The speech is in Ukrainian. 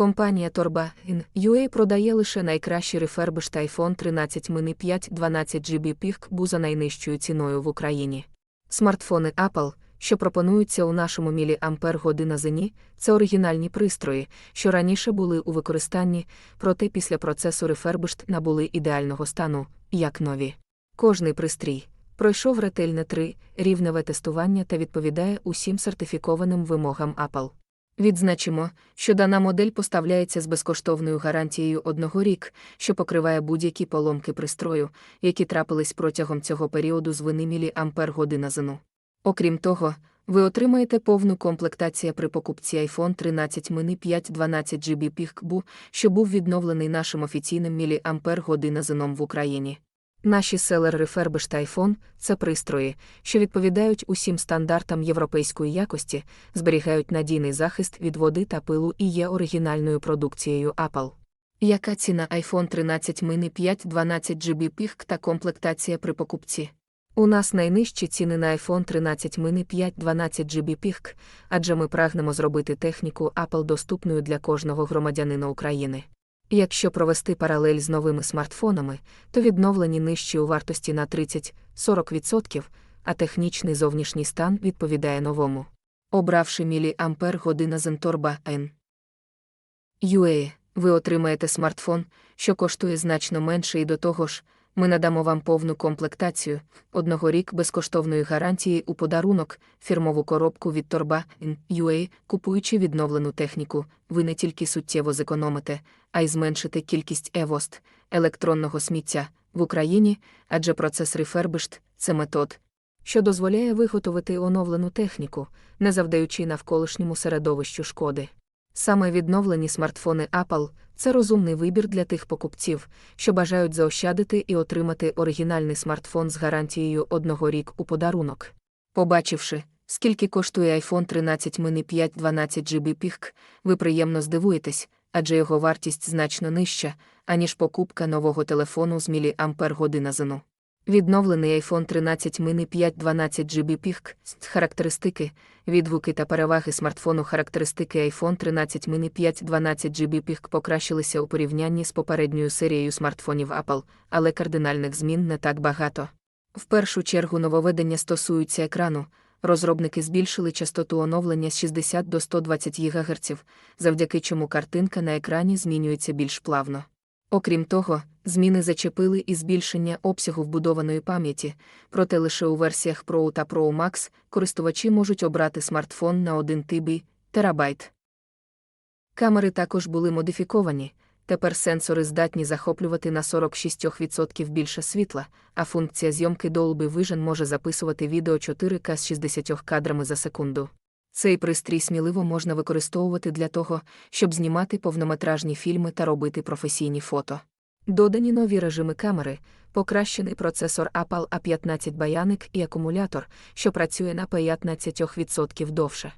Компанія Torba UA продає лише найкращий рефербиш iPhone 13 mini 5 12 GB PIC за найнижчою ціною в Україні. Смартфони Apple, що пропонуються у нашому міліампер година зені, це оригінальні пристрої, що раніше були у використанні, проте після процесу Refurbished набули ідеального стану, як нові. Кожний пристрій пройшов ретельне 3 рівневе тестування та відповідає усім сертифікованим вимогам Apple. Відзначимо, що дана модель поставляється з безкоштовною гарантією одного рік, що покриває будь-які поломки пристрою, які трапились протягом цього періоду з вини мілі ампер година зину. Окрім того, ви отримаєте повну комплектацію при покупці iPhone 13 mini 5 12 GB PICBU, що був відновлений нашим офіційним мілі ампер година зином в Україні. Наші селер Refurbished iPhone – це пристрої, що відповідають усім стандартам європейської якості, зберігають надійний захист від води та пилу і є оригінальною продукцією Apple. Яка ціна iPhone 13 mini 5 12 GB PIC та комплектація при покупці? У нас найнижчі ціни на iPhone 13 mini 5 12 GB PIC, адже ми прагнемо зробити техніку Apple доступною для кожного громадянина України. Якщо провести паралель з новими смартфонами, то відновлені нижчі у вартості на 30-40%, а технічний зовнішній стан відповідає новому. Обравши міліампер година Зенторба N. UA, ви отримаєте смартфон, що коштує значно менше і до того ж, ми надамо вам повну комплектацію, одного рік безкоштовної гарантії у подарунок, фірмову коробку від Torba UA, купуючи відновлену техніку, ви не тільки суттєво зекономите, а й зменшите кількість евост, електронного сміття в Україні, адже процес Refurbished – це метод, що дозволяє виготовити оновлену техніку, не завдаючи навколишньому середовищу шкоди. Саме відновлені смартфони Apple це розумний вибір для тих покупців, що бажають заощадити і отримати оригінальний смартфон з гарантією одного рік у подарунок. Побачивши, скільки коштує iPhone 13 mini 5 12 GB PIC, ви приємно здивуєтесь, адже його вартість значно нижча, аніж покупка нового телефону з міліампер година зину. Відновлений iPhone 13 mini 5 12 GB PIC, характеристики, відгуки та переваги смартфону Характеристики iPhone 13 mini 5 12 GB PIC покращилися у порівнянні з попередньою серією смартфонів Apple, але кардинальних змін не так багато. В першу чергу нововведення стосуються екрану. Розробники збільшили частоту оновлення з 60 до 120 ГГц, завдяки чому картинка на екрані змінюється більш плавно. Окрім того, зміни зачепили і збільшення обсягу вбудованої пам'яті, проте лише у версіях Pro та Pro Max користувачі можуть обрати смартфон на 1 TB, терабайт. Камери також були модифіковані. Тепер сенсори здатні захоплювати на 46% більше світла, а функція зйомки Dolby Vision може записувати відео 4К з 60 кадрами за секунду. Цей пристрій сміливо можна використовувати для того, щоб знімати повнометражні фільми та робити професійні фото. Додані нові режими камери, покращений процесор Apple A15 Bionic і акумулятор, що працює на 15% довше.